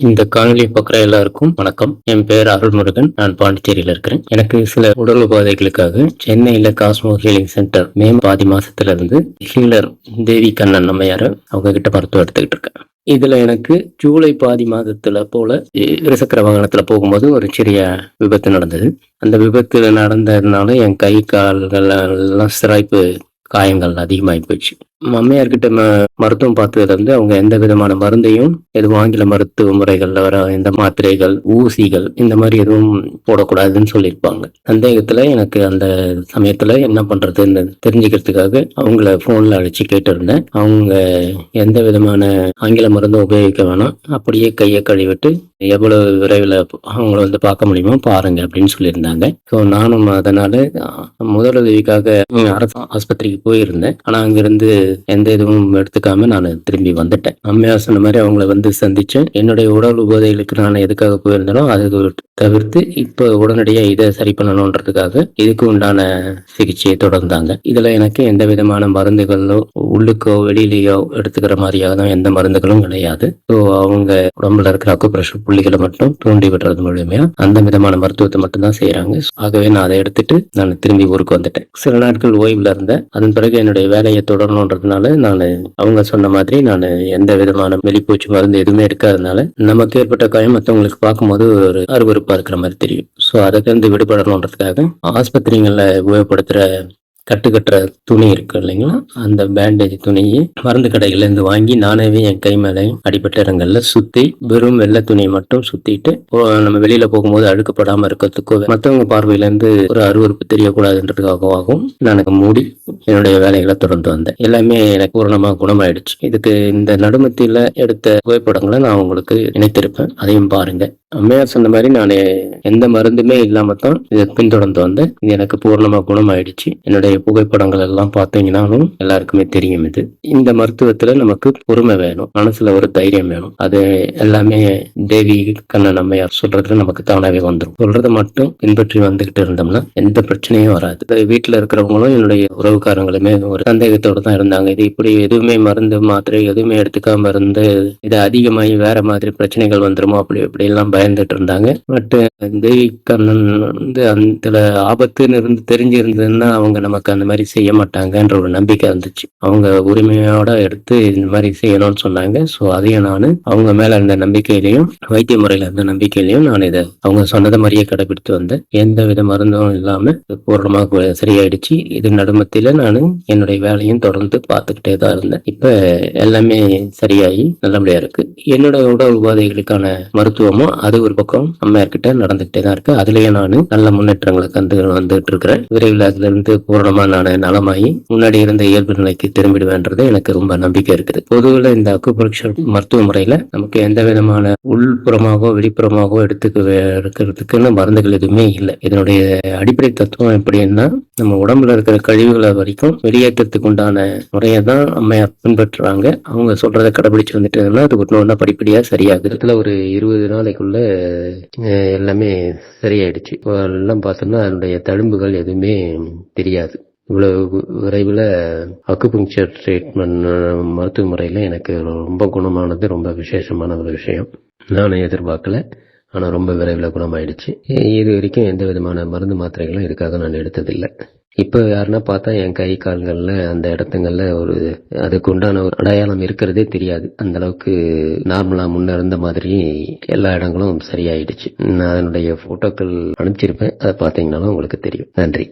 இந்த காணொலி பார்க்குற எல்லாருக்கும் வணக்கம். என் பேர் அருள்முருகன். நான் பாண்டிச்சேரியில் இருக்கிறேன். எனக்கு சில உடல் உபாதைகளுக்காக சென்னையில் காஸ்மோ ஹீலிங் சென்டர் மே பாதி மாசத்துல இருந்து ஹீலர் தேவி கண்ணன் நம்மையார அவங்க கிட்ட மருத்துவம் எடுத்துக்கிட்டு இருக்கேன். இதுல எனக்கு ஜூலை பாதி மாதத்துல போல இருசக்கர வாகனத்துல போகும்போது ஒரு சிறிய விபத்து நடந்தது. அந்த விபத்துல நடந்ததுனால என் கை கால்கள் எல்லாம் சிராய்ப்பு காயங்கள் அதிகமாகி போச்சு. அம்மையார்கிட்ட ம மருத்துவம் பார்த்ததுல இருந்து அவங்க எந்த விதமான மருந்தையும் எதுவும் ஆங்கில மருத்துவ முறைகள்ல வர இந்த மாத்திரைகள் ஊசிகள் இந்த மாதிரி எதுவும் போடக்கூடாதுன்னு சொல்லியிருப்பாங்க. சந்தேகத்துல எனக்கு அந்த சமயத்துல என்ன பண்றதுன்னு தெரிஞ்சுக்கிறதுக்காக அவங்கள போன்ல அழைச்சு கேட்டிருந்தேன். அவங்க எந்த விதமான ஆங்கில மருந்தும் உபயோகிக்க வேணாம். அப்படியே கையை கழுவிட்டு எவ்வளவு விரைவில் அவங்கள வந்து பார்க்க முடியுமோ பாருங்க அப்படின்னு சொல்லியிருந்தாங்க. ஸோ நானும் அதனால முதலுதவிக்காக அரசு ஆஸ்பத்திரிக்கு போயிருந்தேன். ஆனா அங்கிருந்து எந்த இதுவும் எடுத்துக்காம நான் திரும்பி வந்துட்டேன். அம்மையா சொன்ன மாதிரி அவங்கள வந்து சந்திச்சு என்னுடைய உடல் உபாதைகளுக்கு நான் எதுக்காக போயிருந்தனோ அதுக்கு தவிர்த்து இப்போ உடனடியா இதை சரி பண்ணணுன்றதுக்காக இதுக்கு உண்டான சிகிச்சையை தொடர்ந்தாங்க. இதுல எனக்கு எந்த விதமான மருந்துகளோ உள்ளுக்கோ வெளியிலேயோ எடுத்துக்கிற மாதிரியாக தான் எந்த மருந்துகளும் கிடையாது. ஸோ அவங்க உடம்புல இருக்கிற அக்குப்ரெஷர் புள்ளிகளை மட்டும் தூண்டி விடுறது மூலியமா அந்த விதமான மருத்துவத்தை மட்டும் தான் செய்யறாங்க ஆகவே நான் அதை எடுத்துட்டு நான் திரும்பி ஊருக்கு வந்துட்டேன். சில நாட்கள் ஓய்வுல இருந்தேன். அதன் பிறகு என்னுடைய வேலையை தொடரணுன்றதுனால நான் அவங்க சொன்ன மாதிரி நான் எந்த விதமான வெளிப்பூச்சி மருந்து எதுவுமே எடுக்காதனால நமக்கு ஏற்பட்ட காயம் மற்றவங்களுக்கு பார்க்கும்போது ஒரு அருவருப்பா இருக்கிற மாதிரி தெரியும். ஸோ அதுலேருந்து விடுபடணுன்றதுக்காக ஆஸ்பத்திரிகளில் உபயோகப்படுத்துகிற கட்டுக்கட்டுற துணி இருக்கு இல்லைங்களா? அந்த பேண்டேஜ் துணியை மருந்து கடைகள்ல இருந்து வாங்கி நானாவே என் கை மேலையும் அடிப்பட்ட இடங்கள்ல சுத்தி வெறும் வெள்ளை துணியை மட்டும் சுத்திட்டு நம்ம வெளியில போகும்போது அழுக்கப்படாம இருக்கிறதுக்கோ மற்றவங்க பார்வையில இருந்து ஒரு அருவருப்பு தெரியக்கூடாதுன்றதுக்காகவும் நான் எனக்கு மூடி என்னுடைய வேலைகளை தொடர்ந்து வந்தேன். எல்லாமே எனக்கு பூரணமா குணமாயிடுச்சு. இதுக்கு இந்த நடுமத்தியில் எடுத்த புகைப்படங்களை நான் உங்களுக்கு இணைத்திருப்பேன். அதையும் பாருங்க. அம்மையார் சொன்ன மாதிரி நான் எந்த மருந்துமே இல்லாம தான் இதை பின்தொடர்ந்து வந்தேன். இது எனக்கு பூர்ணமா குணமாயிடுச்சு. என்னுடைய புகைப்படங்கள் எல்லாம் பார்த்தீங்கன்னாலும் எல்லாருக்குமே தெரியும் இது. இந்த மருத்துவத்துல நமக்கு பொறுமை வேணும். மனசுல ஒரு தைரியம் வேணும். அது எல்லாமே தேவி கண்ணன் அம்மையார் சொல்றதுல நமக்கு தானாவே வந்துடும் சொல்றதை மட்டும் பின்பற்றி வந்துகிட்டு இருந்தோம்னா எந்த பிரச்சனையும் வராது. வீட்டுல இருக்கிறவங்களும் என்னுடைய உறவுக்காரங்களுமே ஒரு சந்தேகத்தோட தான் இருந்தாங்க. இது இப்படி எதுவுமே மருந்து மாத்திரை எதுவுமே எடுத்துக்காம இருந்து இது அதிகமாகி வேற மாதிரி பிரச்சனைகள் வந்துருமோ அப்படி இப்படி எல்லாம் பயந்துட்டு இருந்தாங்க பட் தேவி கண்ணன் வந்து அந்த ஆபத்துன்னு இருந்து தெரிஞ்சிருந்ததுன்னா அவங்க நமக்கு அந்த மாதிரி செய்ய மாட்டாங்கன்ற ஒரு நம்பிக்கை இருந்துச்சு அவங்க உரிமையோட எடுத்து இந்த மாதிரி செய்யணும்னு சொன்னாங்க. ஸோ அதையும் நான் அவங்க மேல இருந்த நம்பிக்கையிலையும் வைத்திய முறையில இருந்த நம்பிக்கையிலையும் நான் இதை அவங்க சொன்னதை மாதிரியே கடைபிடித்து வந்தேன். எந்த வித மருந்தும் இல்லாம பூர்ணமாக சரியாயிடுச்சு. இது நடுமத்தில நான் என்னுடைய வேலையும் தொடர்ந்து பார்த்துக்கிட்டே தான் இருந்தேன். இப்ப எல்லாமே சரியாகி நல்லபடியா இருக்கு. என்னோட உடல் உபாதைகளுக்கான மருத்துவமும் அது ஒரு பக்கம் அம்மையார்கிட்ட நடந்துகிட்டே தான் இருக்கு. அதுலயே நான் நல்ல முன்னேற்றங்களை கண்டு வந்துட்டு இருக்கிறேன். விரைவில் அதுல இருந்து பூரணமா நான் நலமாகி முன்னாடி இருந்த இயல்பு நிலைக்கு திரும்பிடுவேன்றது எனக்கு ரொம்ப நம்பிக்கை இருக்குது. பொதுவில் இந்த அக்குபங்க்சர் மருத்துவ முறையில நமக்கு எந்த விதமான உள்புறமாகவோ வெளிப்புறமாகவோ எடுத்துக்க இருக்கிறதுக்குன்னு மருந்துகள் எதுவுமே இல்லை. இதனுடைய அடிப்படை தத்துவம் எப்படின்னா நம்ம உடம்புல இருக்கிற கழிவுகளை வரைக்கும் வெளியேற்றத்துக்கு உண்டான முறையை தான் அம்மையார் பின்பற்றுறாங்க. அவங்க சொல்றதை கடைபிடிச்சு வந்துட்டதுன்னா அது ஒன்று ஒன்றா படிப்படியாக சரியாகுது. இதுல ஒரு இருபது நாளைக்குள்ள அஹ், எல்லாமே சரியாயிடுச்சு. எல்லாம் பார்த்தோம்னா அதனுடைய தழும்புகள் எதுவுமே தெரியாது. இவ்வளவு விரைவில் அக்குபங்க்சர் ட்ரீட்மெண்ட் மருத்துவ முறையில் எனக்கு ரொம்ப குணமானது ரொம்ப விசேஷமான ஒரு விஷயம். நானும் எதிர்பார்க்கல. ஆனால் ரொம்ப விரைவில் குணமாயிடுச்சு. இது வரைக்கும் எந்த விதமான மருந்து மாத்திரைகளும் இதுக்காக நான் எடுத்ததில்லை. இப்போ யாருன்னா பார்த்தா என் கை கால்களில் அந்த இடத்துங்கள்ல ஒரு அதுக்கு உண்டான ஒரு அடையாளம் இருக்கிறதே தெரியாது. அந்த அளவுக்கு நார்மலாக முன்ன இருந்த மாதிரி எல்லா இடங்களும் சரியாயிடுச்சு. நான் அதனுடைய ஃபோட்டோக்கள் அனுப்பிச்சிருப்பேன். அதை பார்த்தீங்கன்னாலும் உங்களுக்கு தெரியும். நன்றி.